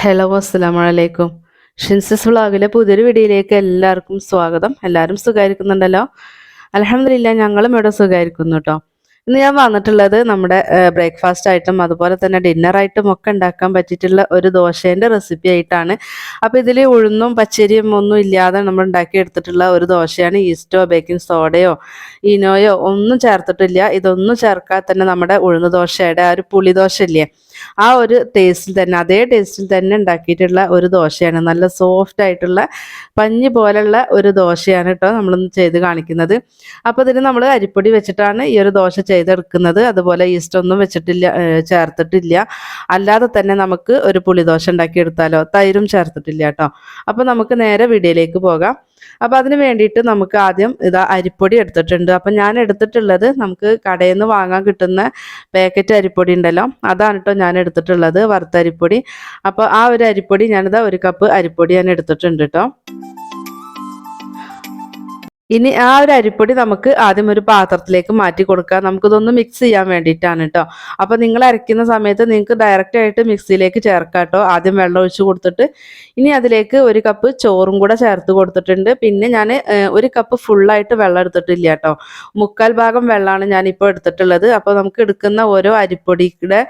Hello അസ്സലാമു അലൈക്കും ഷിൻസസ് വ്ളോഗിലെ പുതിയൊരു വീഡിയോയിലേക്ക് എല്ലാവർക്കും സ്വാഗതം. എല്ലാവരും സുഖമായിരിക്കുന്നുണ്ടല്ലോ അലഹമില്ല ഞങ്ങളും ഇവിടെ സുഖമായിരിക്കുന്നു കേട്ടോ ഇന്ന് ഞാൻ വന്നിട്ടുള്ളത് നമ്മുടെ ബ്രേക്ക്ഫാസ്റ്റ് ആയിട്ടും അതുപോലെ തന്നെ ഡിന്നർ ആയിട്ടും ഒക്കെ ഉണ്ടാക്കാൻ പറ്റിയിട്ടുള്ള ഒരു ദോശേന്റെ റെസിപ്പി ആയിട്ടാണ്. അപ്പോൾ ഇതിൽ ഉഴുന്നും പച്ചരിയും ഒന്നും ഇല്ലാതെ നമ്മൾ ഉണ്ടാക്കി എടുത്തിട്ടുള്ള ഒരു ദോശയാണ് ഈസ്റ്റോ ബേക്കിംഗ് സോഡയോ ഇനോയോ ഒന്നും ചേർത്തിട്ടില്ല. ഇതൊന്നും ചേർക്കാതെ തന്നെ നമ്മുടെ ഉഴുന്ന് ദോശയുടെ ആ ഒരു പുളിദോശ ഇല്ലേ? ആ ഒരു ടേസ്റ്റിൽ തന്നെ അതേ ടേസ്റ്റിൽ തന്നെ ഉണ്ടാക്കിയിട്ടുള്ള ഒരു ദോശയാണ്. നല്ല സോഫ്റ്റ് ആയിട്ടുള്ള പഞ്ഞി പോലുള്ള ഒരു ദോശയാണ് കേട്ടോ നമ്മൾ ചെയ്ത് കാണിക്കുന്നത്. അപ്പോൾ ഇതിന് നമ്മൾ അരിപ്പൊടി വെച്ചിട്ടാണ് ഈ ഒരു ദോശ ചെയ്തെടുക്കുന്നത്. അതുപോലെ ഈസ്റ്റ് ഒന്നും വെച്ചിട്ടില്ല ചേർത്തിട്ടില്ല. അല്ലാതെ തന്നെ നമുക്ക് ഒരു പുളിദോശ ഉണ്ടാക്കി എടുത്താലോ തൈരും ചേർത്തിട്ടില്ല കേട്ടോ. അപ്പോൾ നമുക്ക് നേരെ വീഡിയോയിലേക്ക് പോകാം. അപ്പോൾ അതിന് വേണ്ടിയിട്ട് നമുക്ക് ആദ്യം ഇതാ അരിപ്പൊടി എടുത്തിട്ടുണ്ട്. അപ്പം ഞാൻ എടുത്തിട്ടുള്ളത് നമുക്ക് കടയിൽ നിന്ന് വാങ്ങാൻ കിട്ടുന്ന പാക്കറ്റ് അരിപ്പൊടി ഉണ്ടല്ലോ. അതാണ് കേട്ടോ ഞാൻ എടുത്തിട്ടുള്ളത് വറുത്ത അരിപ്പൊടി. അപ്പോൾ ആ ഒരു അരിപ്പൊടി ഞാനിതാ ഒരു കപ്പ് അരിപ്പൊടി ഞാൻ എടുത്തിട്ടുണ്ട് കേട്ടോ ഇനി ആ ഒരു അരിപ്പൊടി നമുക്ക് ആദ്യം ഒരു പാത്രത്തിലേക്ക് മാറ്റി കൊടുക്കാം നമുക്കിതൊന്ന് മിക്സ് ചെയ്യാൻ വേണ്ടിയിട്ടാണ് കേട്ടോ അപ്പോൾ നിങ്ങൾ അരയ്ക്കുന്ന സമയത്ത് നിങ്ങൾക്ക് ഡയറക്റ്റ് ആയിട്ട് മിക്സിയിലേക്ക് ചേർക്കാം കേട്ടോ ആദ്യം വെള്ളം ഒഴിച്ച് കൊടുത്തിട്ട്. ഇനി അതിലേക്ക് ഒരു കപ്പ് ചോറും കൂടെ ചേർത്ത് കൊടുത്തിട്ടുണ്ട്. പിന്നെ ഞാൻ ഒരു കപ്പ് ഫുള്ളായിട്ട് വെള്ളം എടുത്തിട്ടില്ല കേട്ടോ മുക്കാൽ ഭാഗം വെള്ളമാണ് ഞാനിപ്പോൾ എടുത്തിട്ടുള്ളത്. അപ്പോൾ നമുക്ക് എടുക്കുന്ന ഓരോ അരിപ്പൊടിയുടെ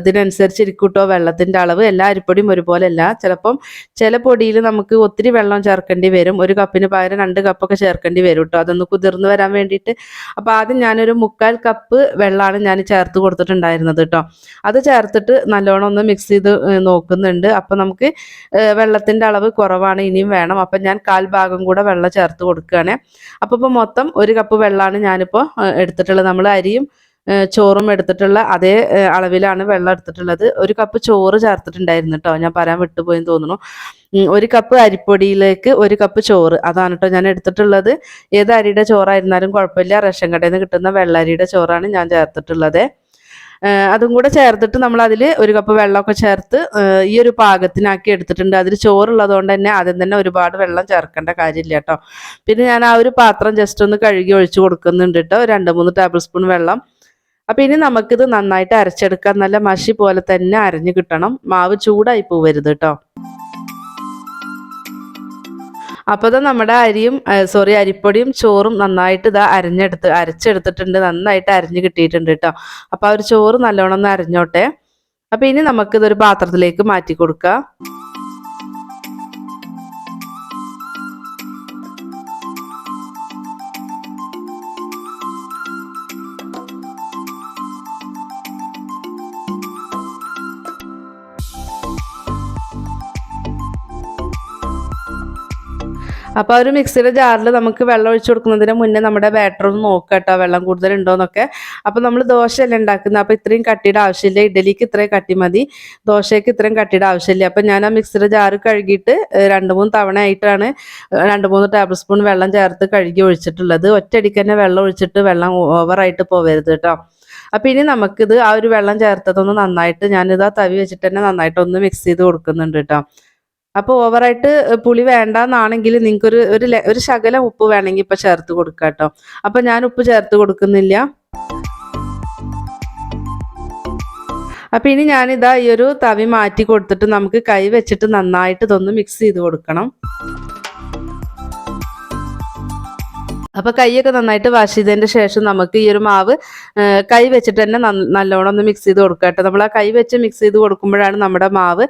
ഇതിനനുസരിച്ച് ഇരിക്കൂട്ടോ കേട്ടോ വെള്ളത്തിന്റെ അളവ്. എല്ലാ അരിപ്പൊടിയും ഒരുപോലെ അല്ല ചിലപ്പം ചില പൊടിയിൽ നമുക്ക് ഒത്തിരി വെള്ളം ചേർക്കേണ്ടി വരും. ഒരു കപ്പിന് പകരം രണ്ട് കപ്പൊക്കെ ചേർക്കേണ്ടി വരും കേട്ടോ അതൊന്ന് കുതിർന്ന് വരാൻ വേണ്ടിയിട്ട്. അപ്പോൾ ആദ്യം ഞാനൊരു മുക്കാൽ കപ്പ് വെള്ളമാണ് ഞാൻ ചേർത്ത് കൊടുത്തിട്ടുണ്ടായിരുന്നത് കേട്ടോ അത് ചേർത്തിട്ട് നല്ലോണം ഒന്ന് മിക്സ് ചെയ്ത് നോക്കുന്നുണ്ട്. അപ്പോൾ നമുക്ക് വെള്ളത്തിന്റെ അളവ് കുറവാണ് ഇനിയും വേണം. അപ്പം ഞാൻ കാൽ ഭാഗം കൂടെ വെള്ളം ചേർത്ത് കൊടുക്കുകയാണ്. അപ്പോൾ ഇപ്പോൾ മൊത്തം ഒരു കപ്പ് വെള്ളമാണ് ഞാനിപ്പോൾ എടുത്തിട്ടുള്ളത്. നമ്മൾ അരിയും ചോറും എടുത്തിട്ടുള്ള അതേ അളവിലാണ് വെള്ളം എടുത്തിട്ടുള്ളത്. ഒരു കപ്പ് ചോറ് ചേർത്തിട്ടുണ്ടായിരുന്നു കേട്ടോ ഞാൻ പറയാൻ വിട്ടുപോയെന്ന് തോന്നുന്നു. ഒരു കപ്പ് അരിപ്പൊടിയിലേക്ക് ഒരു കപ്പ് ചോറ്. അതാണ് കേട്ടോ ഞാൻ എടുത്തിട്ടുള്ളത്. ഏത് അരിയുടെ ചോറായിരുന്നാലും കുഴപ്പമില്ല. റേഷൻ കടയിൽ നിന്ന് കിട്ടുന്ന വെള്ളരിയുടെ ചോറാണ് ഞാൻ ചേർത്തിട്ടുള്ളത്. അതും കൂടെ ചേർത്തിട്ട് നമ്മൾ അതിൽ ഒരു കപ്പ് വെള്ളമൊക്കെ ചേർത്ത് ഈ ഒരു പാകത്തിനാക്കി എടുത്തിട്ടുണ്ട്. അതിൽ ചോറുള്ളതുകൊണ്ട് തന്നെ ആദ്യം തന്നെ ഒരുപാട് വെള്ളം ചേർക്കേണ്ട കാര്യമില്ല കേട്ടോ പിന്നെ ഞാൻ ആ ഒരു പാത്രം ജസ്റ്റ് ഒന്ന് കഴുകി ഒഴിച്ചു കൊടുക്കുന്നുണ്ട് കേട്ടോ രണ്ട് മൂന്ന് ടേബിൾ സ്പൂൺ വെള്ളം. അപ്പം ഇനി നമുക്കിത് നന്നായിട്ട് അരച്ചെടുക്കാൻ നല്ല മഷി പോലെ തന്നെ അരഞ്ഞു കിട്ടണം. മാവ് ചൂടായി പോവരുത് കേട്ടോ അപ്പോൾ നമ്മുടെ അരിയും സോറി അരിപ്പൊടിയും ചോറും നന്നായിട്ട് ഇതാ അരഞ്ഞെടുത്ത് അരച്ചെടുത്തിട്ടുണ്ട്. നന്നായിട്ട് അരഞ്ഞു കിട്ടിയിട്ടുണ്ട് കേട്ടോ അപ്പൊ ആ ഒരു ചോറ് നല്ലോണം ഒന്ന് അരഞ്ഞോട്ടെ. അപ്പോൾ ഇനി നമുക്കിതൊരു പാത്രത്തിലേക്ക് മാറ്റി കൊടുക്കാം അപ്പോൾ ഒരു മിക്സിയുടെ ജാറിൽ നമുക്ക് വെള്ളം ഒഴിച്ചു കൊടുക്കുന്നതിന് മുന്നേ നമ്മുടെ ബാറ്റർ ഒന്ന് നോക്കുക കേട്ടോ വെള്ളം കൂടുതലുണ്ടോയെന്നൊക്കെ അപ്പോൾ നമ്മൾ ദോശയല്ലേ ഉണ്ടാക്കുന്നത് അപ്പോൾ ഇത്രയും കട്ടിയുടെ ആവശ്യമില്ല ഇഡലിക്ക് ഇത്രയും കട്ടി മതി ദോശയ്ക്ക് ഇത്രയും കട്ടിയുടെ ആവശ്യമില്ല. അപ്പോൾ ഞാൻ ആ മിക്സിയുടെ ജാറ് കഴുകിയിട്ട് രണ്ട് മൂന്ന് തവണ ആയിട്ടാണ് രണ്ട് മൂന്ന് ടേബിൾ സ്പൂൺ വെള്ളം ചേർത്ത് കഴുകി ഒഴിച്ചിട്ടുള്ളത്. ഒറ്റയടിക്ക് തന്നെ വെള്ളം ഒഴിച്ചിട്ട് വെള്ളം ഓവറായിട്ട് പോവരുത് കേട്ടോ. അപ്പം ഇനി നമുക്കിത് ആ ഒരു വെള്ളം ചേർത്തതൊന്ന് നന്നായിട്ട് ഞാനിത് ആ തവി വെച്ചിട്ട് തന്നെ നന്നായിട്ട് ഒന്ന് മിക്സ് ചെയ്ത് കൊടുക്കുന്നുണ്ട് കേട്ടോ. അപ്പോൾ ഓവറായിട്ട് പുളി വേണ്ടെന്നാണെങ്കിൽ നിങ്ങൾക്ക് ഒരു ഒരു ശകലം ഉപ്പ് വേണമെങ്കിൽ ഇപ്പം ചേർത്ത് കൊടുക്കാം കേട്ടോ. അപ്പം ഞാൻ ഉപ്പ് ചേർത്ത് കൊടുക്കുന്നില്ല. അപ്പം ഇനി ഞാനിതാ ഈ ഒരു തവി മാറ്റി കൊടുത്തിട്ട് നമുക്ക് കൈ വെച്ചിട്ട് നന്നായിട്ട് ഇതൊന്ന് മിക്സ് ചെയ്ത് കൊടുക്കണം. അപ്പോൾ കൈയൊക്കെ നന്നായിട്ട് വാഷ് ചെയ്തതിന്റെ ശേഷം നമുക്ക് ഈ ഒരു മാവ് കൈ വെച്ചിട്ട് തന്നെ നല്ലോണം ഒന്ന് മിക്സ് ചെയ്ത് കൊടുക്കുക കേട്ടോ. നമ്മൾ ആ കൈ വെച്ച് മിക്സ് ചെയ്ത് കൊടുക്കുമ്പോഴാണ് നമ്മുടെ മാവ്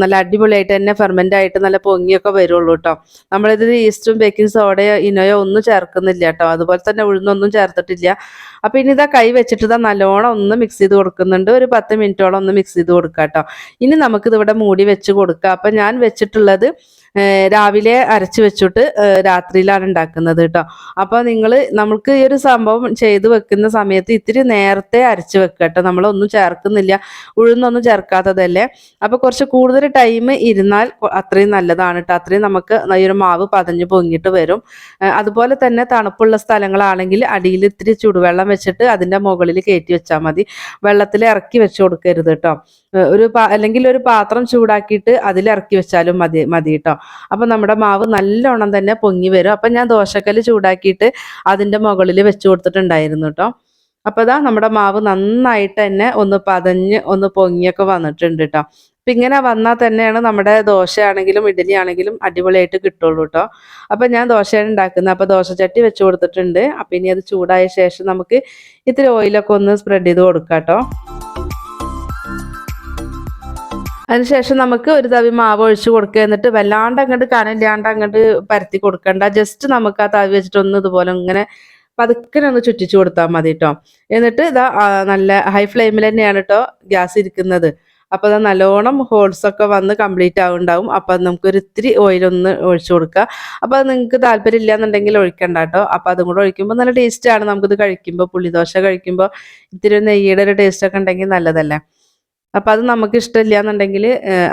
നല്ല അടിപൊളിയായിട്ട് തന്നെ ഫെർമെന്റ് ആയിട്ട് നല്ല പൊങ്ങിയൊക്കെ വരുള്ളൂ കേട്ടോ. നമ്മളിതിൽ ഈസ്റ്റും ബേക്കിംഗ് സോഡയോ ഇനോയോ ഒന്നും ചേർക്കുന്നില്ല കേട്ടോ. അതുപോലെ തന്നെ ഉഴുന്നൊന്നും ചേർത്തിട്ടില്ല. അപ്പൊ ഇനി ഇതാ കൈ വെച്ചിട്ട് ഇതാ നല്ലോണം ഒന്ന് മിക്സ് ചെയ്ത് കൊടുക്കുന്നുണ്ട്. ഒരു പത്ത് മിനിറ്റോളം ഒന്ന് മിക്സ് ചെയ്ത് കൊടുക്കുക കേട്ടോ. ഇനി നമുക്കിത് ഇവിടെ മൂടി വെച്ച് കൊടുക്കാം അപ്പൊ ഞാൻ വെച്ചിട്ടുള്ളത് രാവിലെ അരച്ച് വെച്ചിട്ട് രാത്രിയിലാണ് ഉണ്ടാക്കുന്നത് കേട്ടോ അപ്പോൾ നിങ്ങൾ നമുക്ക് ഈ ഒരു സംഭവം ചെയ്ത് വെക്കുന്ന സമയത്ത് ഇത്തിരി നേരത്തെ അരച്ച് വെക്കുക കേട്ടോ നമ്മളൊന്നും ചേർക്കുന്നില്ല. ഉഴുന്നൊന്നും ചേർക്കാത്തതല്ലേ. അപ്പോൾ കുറച്ച് കൂടുതൽ ടൈം ഇരുന്നാൽ അത്രയും നല്ലതാണ് കേട്ടോ അത്രയും നമുക്ക് ഈ ഒരു മാവ് പതഞ്ഞ് പൊങ്ങിട്ട് വരും. അതുപോലെ തന്നെ തണുപ്പുള്ള സ്ഥലങ്ങളാണെങ്കിൽ അടിയിൽ ഇത്തിരി ചൂടുവെള്ളം വെച്ചിട്ട് അതിന്റെ മുകളിൽ കയറ്റി വെച്ചാൽ മതി. വെള്ളത്തിൽ ഇറക്കി വെച്ച് കൊടുക്കരുത് കേട്ടോ ഒരു അല്ലെങ്കിൽ ഒരു പാത്രം ചൂടാക്കിയിട്ട് അതിൽ ഇറക്കി വെച്ചാലും മതി മതി കേട്ടോ അപ്പം നമ്മുടെ മാവ് നല്ലോണം തന്നെ പൊങ്ങി വരും. അപ്പം ഞാൻ ദോശക്കല്ല് ചൂടാക്കിയിട്ട് അതിന്റെ മുകളിൽ വെച്ച് കൊടുത്തിട്ടുണ്ടായിരുന്നു കേട്ടോ അപ്പോൾ ഇതാ നമ്മുടെ മാവ് നന്നായിട്ട് തന്നെ ഒന്ന് പതഞ്ഞ് ഒന്ന് പൊങ്ങിയൊക്കെ വന്നിട്ടുണ്ട് കേട്ടോ അപ്പം ഇങ്ങനെ വന്നാൽ തന്നെയാണ് നമ്മുടെ ദോശയാണെങ്കിലും ഇഡലി ആണെങ്കിലും അടിപൊളിയായിട്ട് കിട്ടുള്ളൂ കേട്ടോ അപ്പം ഞാൻ ദോശയാണ് ഉണ്ടാക്കുന്നത്. അപ്പോൾ ദോശച്ചട്ടി വെച്ച് കൊടുത്തിട്ടുണ്ട്. അപ്പം ഇനി അത് ചൂടായ ശേഷം നമുക്ക് ഇത്തിരി ഓയിലൊക്കെ ഒന്ന് സ്പ്രെഡ് ചെയ്ത് കൊടുക്കാം കേട്ടോ അതിനുശേഷം നമുക്ക് ഒരു തവി മാവ് ഒഴിച്ച് കൊടുക്കുക. എന്നിട്ട് വല്ലാണ്ട് അങ്ങോട്ട് കനയില്ലാണ്ട് അങ്ങോട്ട് പരത്തി കൊടുക്കണ്ട. ജസ്റ്റ് നമുക്ക് ആ തവി വെച്ചിട്ട് ഒന്ന് ഇതുപോലെ ഇങ്ങനെ പതുക്കനെ ഒന്ന് ചുറ്റിച്ചു കൊടുത്താൽ മതി കേട്ടോ എന്നിട്ട് ഇതാ നല്ല ഹൈ ഫ്ലെയിമിൽ തന്നെയാണ് കേട്ടോ ഗ്യാസ് ഇരിക്കുന്നത്. അപ്പോൾ അത് നല്ലോണം ഹോൾസ് ഒക്കെ വന്ന് കംപ്ലീറ്റ് ആവുണ്ടാവും. അപ്പോൾ അത് നമുക്കൊരു ഇത്തിരി ഓയിലൊന്ന് ഒഴിച്ചു കൊടുക്കുക. അപ്പോൾ അത് നിങ്ങൾക്ക് താല്പര്യം ഇല്ലാന്നുണ്ടെങ്കിൽ ഒഴിക്കണ്ട കേട്ടോ അപ്പോൾ അതും കൂടെ ഒഴിക്കുമ്പോൾ നല്ല ടേസ്റ്റാണ് നമുക്കിത് കഴിക്കുമ്പോൾ പുളിദോശ കഴിക്കുമ്പോൾ ഇത്തിരി നെയ്യുടെ ഒരു ടേസ്റ്റ് ഒക്കെ ഉണ്ടെങ്കിൽ നല്ലതല്ലേ? അപ്പോൾ അത് നമുക്ക് ഇഷ്ടമില്ല എന്നുണ്ടെങ്കിൽ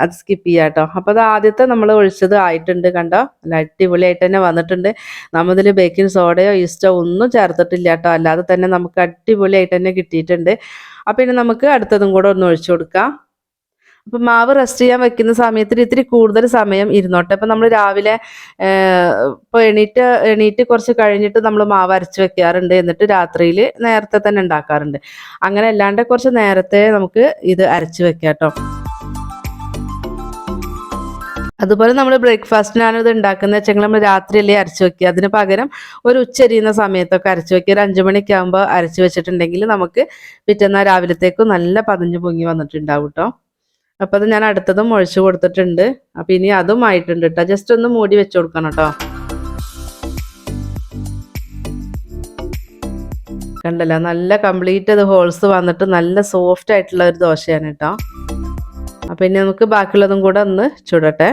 അത് സ്കിപ്പ് ചെയ്യാം കേട്ടോ അപ്പോൾ അത് ആദ്യത്തെ നമ്മൾ ഒഴിച്ചത് ആയിട്ടുണ്ട് കണ്ടോ? നല്ല അടിപൊളിയായിട്ട് തന്നെ വന്നിട്ടുണ്ട്. നമ്മതിൽ ബേക്കിംഗ് സോഡയോ ഈസ്റ്റോ ഒന്നും ചേർത്തിട്ടില്ല കേട്ടോ അല്ലാതെ തന്നെ നമുക്ക് അടിപൊളിയായിട്ട് തന്നെ കിട്ടിയിട്ടുണ്ട്. അപ്പോൾ ഇനി നമുക്ക് അടുത്തതും കൂടെ ഒന്ന് ഒഴിച്ചു കൊടുക്കാം. അപ്പം മാവ് റെസ്റ്റ് ചെയ്യാൻ വെക്കുന്ന സമയത്തിൽ ഇത്തിരി കൂടുതൽ സമയം ഇരുന്നോട്ടെ. അപ്പം നമ്മൾ രാവിലെ ഇപ്പോൾ എണീറ്റ് എണീറ്റ് കുറച്ച് കഴിഞ്ഞിട്ട് നമ്മൾ മാവ് അരച്ച് വെക്കാറുണ്ട്. എന്നിട്ട് രാത്രിയിൽ നേരത്തെ തന്നെ ഉണ്ടാക്കാറുണ്ട്. അങ്ങനെ അല്ലാണ്ട് കുറച്ച് നേരത്തെ നമുക്ക് ഇത് അരച്ച് വെക്കാട്ടോ കേട്ടോ. അതുപോലെ നമ്മൾ ബ്രേക്ക്ഫാസ്റ്റിനാണ് ഇത് ഉണ്ടാക്കുന്നത് വെച്ചെങ്കിൽ നമ്മൾ രാത്രിയല്ലേ അരച്ച് വെക്കുക. അതിന് പകരം ഒരു ഉച്ചരിയുന്ന സമയത്തൊക്കെ അരച്ച് വെക്കുക. ഒരു അഞ്ചു മണിക്ക് ആകുമ്പോൾ അരച്ച് വെച്ചിട്ടുണ്ടെങ്കിൽ നമുക്ക് പിറ്റേന്ന് രാവിലത്തേക്കും നല്ല പതിഞ്ഞ് പൊങ്ങി വന്നിട്ടുണ്ടാവും കേട്ടോ. അപ്പോൾ അത് ഞാൻ അടുത്തതും ഒഴിച്ചു കൊടുത്തിട്ടുണ്ട്. അപ്പം ഇനി അതും ആയിട്ടുണ്ട് കേട്ടോ ജസ്റ്റ് ഒന്ന് മൂടി വെച്ച് കൊടുക്കണം കേട്ടോ കണ്ടല്ലോ നല്ല കംപ്ലീറ്റ് അത് ഹോൾസ് വന്നിട്ട് നല്ല സോഫ്റ്റ് ആയിട്ടുള്ള ഒരു ദോശയാണ് കേട്ടോ അപ്പം ഇനി നമുക്ക് ബാക്കിയുള്ളതും കൂടെ ഒന്ന് ചുടട്ടെ.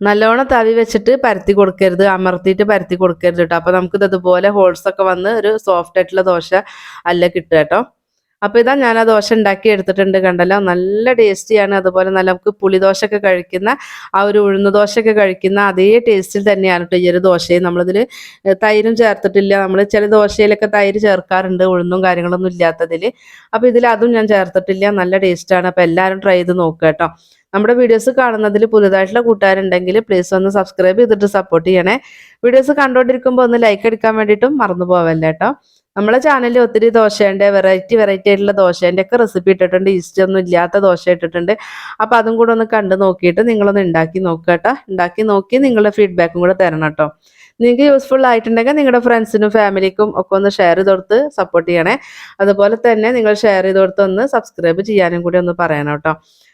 നല്ലോണം തവി വെച്ചിട്ട് പരത്തി കൊടുക്കരുത് അമർത്തിയിട്ട് പരത്തി കൊടുക്കരുത് കേട്ടോ അപ്പോൾ നമുക്ക് ഇതുപോലെ ഹോൾസ് ഒക്കെ വന്ന് ഒരു സോഫ്റ്റ് ആയിട്ടുള്ള ദോശ അല്ല കിട്ടുക കേട്ടോ അപ്പോൾ ഇതാ ഞാൻ ആ ദോശ ഉണ്ടാക്കി എടുത്തിട്ടുണ്ട് കണ്ടല്ലോ. നല്ല ടേസ്റ്റിയാണ് അതുപോലെ നല്ല നമുക്ക് പുളിദോശ ഒക്കെ കഴിക്കുന്ന ആ ഒരു ഉഴുന്ന് ദോശയൊക്കെ കഴിക്കുന്ന അതേ ടേസ്റ്റിൽ തന്നെയാണ് കേട്ടോ ഈ ഒരു ദോശയും. നമ്മളിതിൽ തൈരും ചേർത്തിട്ടില്ല. നമ്മൾ ചില ദോശയിലൊക്കെ തൈര് ചേർക്കാറുണ്ട്. ഉഴുന്നും കാര്യങ്ങളൊന്നും ഇല്ലാത്തതിൽ അപ്പോൾ ഇതിൽ അതും ഞാൻ ചേർത്തിട്ടില്ല. നല്ല ടേസ്റ്റാണ് അപ്പോൾ എല്ലാവരും ട്രൈ ചെയ്ത് നോക്കുക കേട്ടോ നമ്മുടെ വീഡിയോസ് കാണുന്നതിൽ പുതുതായിട്ടുള്ള കൂട്ടുകാരുണ്ടെങ്കിൽ പ്ലീസ് ഒന്ന് സബ്സ്ക്രൈബ് ചെയ്തിട്ട് സപ്പോർട്ട് ചെയ്യണേ. വീഡിയോസ് കണ്ടുകൊണ്ടിരിക്കുമ്പോൾ ഒന്ന് ലൈക്ക് അടിക്കാൻ വേണ്ടിയിട്ടും മറന്നു പോവല്ലേ കേട്ടോ നമ്മളെ ചാനലിൽ ഒത്തിരി ദോശേന്റെ വെറൈറ്റി വെറൈറ്റി ആയിട്ടുള്ള ദോശേന്റെ ഒക്കെ റെസിപ്പി ഇട്ടിട്ടുണ്ട്. ഈസ്റ്റ് ഒന്നും ഇല്ലാത്ത ദോശ ഇട്ടിട്ടുണ്ട്. അപ്പോൾ അതും കൂടെ ഒന്ന് കണ്ടു നോക്കിയിട്ട് നിങ്ങളൊന്ന് ഉണ്ടാക്കി നോക്കുക കേട്ടോ. ഉണ്ടാക്കി നോക്കി നിങ്ങളുടെ ഫീഡ്ബാക്കും കൂടെ തരണം കേട്ടോ. നിങ്ങൾക്ക് യൂസ്ഫുൾ ആയിട്ടുണ്ടെങ്കിൽ നിങ്ങളുടെ ഫ്രണ്ട്സിനും ഫാമിലിക്കും ഒക്കെ ഒന്ന് ഷെയർ ചെയ്ത് കൊടുത്ത് സപ്പോർട്ട് ചെയ്യണേ. അതുപോലെ തന്നെ നിങ്ങൾ ഷെയർ ചെയ്ത് കൊടുത്ത് ഒന്ന് സബ്സ്ക്രൈബ് ചെയ്യാനും കൂടി ഒന്ന് പറയണം കേട്ടോ.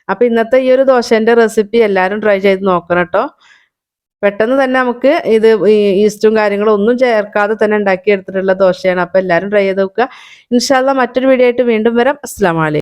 അപ്പോൾ ഇന്നത്തെ ഈ ഒരു ദോശേന്റെ റെസിപ്പി എല്ലാവരും ട്രൈ ചെയ്ത് നോക്കണം കേട്ടോ. പെട്ടെന്ന് തന്നെ നമുക്ക് ഇത് ഈസ്റ്റും കാര്യങ്ങളും ഒന്നും ചേർക്കാതെ തന്നെ ഉണ്ടാക്കി എടുത്തിട്ടുള്ള ദോശയാണ്. അപ്പോൾ എല്ലാവരും ട്രൈ ചെയ്ത് നോക്കുക. ഇൻഷാല്ല മറ്റൊരു വീഡിയോ ആയിട്ട് വീണ്ടും വരാം. അസ്സാം വലൈക്കും